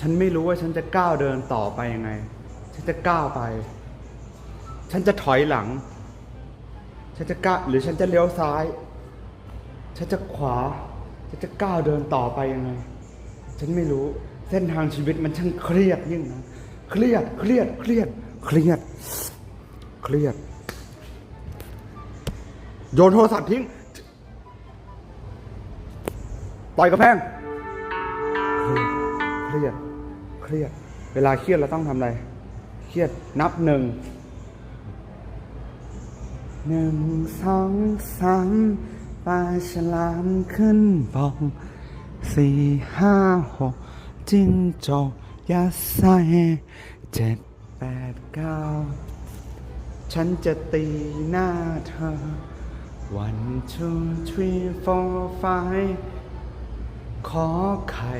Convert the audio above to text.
ฉันไม่รู้ว่าฉันจะก้าวเดินต่อไปยังไง ฉันจะก้าวไป ฉันจะถอยหลัง ฉันจะก้าวหรือฉันจะเลี้ยวซ้าย ฉันจะขวา ฉันจะก้าวเดินต่อไปยังไง ฉันไม่รู้ เส้นทางชีวิตมันช่างเครียดยิ่งนะ เครียด เครียด เครียด เครียด เครียด โยนโทรศัพท์ทิ้ง ต่อยกระแพงเครียด เครียด เวลาเครียดเราต้องทำอะไร เครียดนับหนึ่งหนึ่งสองสามปลาฉลามขึ้นบองสี่ห้าหกจิ้งจอกยัดไส้เจ็ดแปดเก้าฉันจะตีหน้าเธอ one two three four five ขอไข่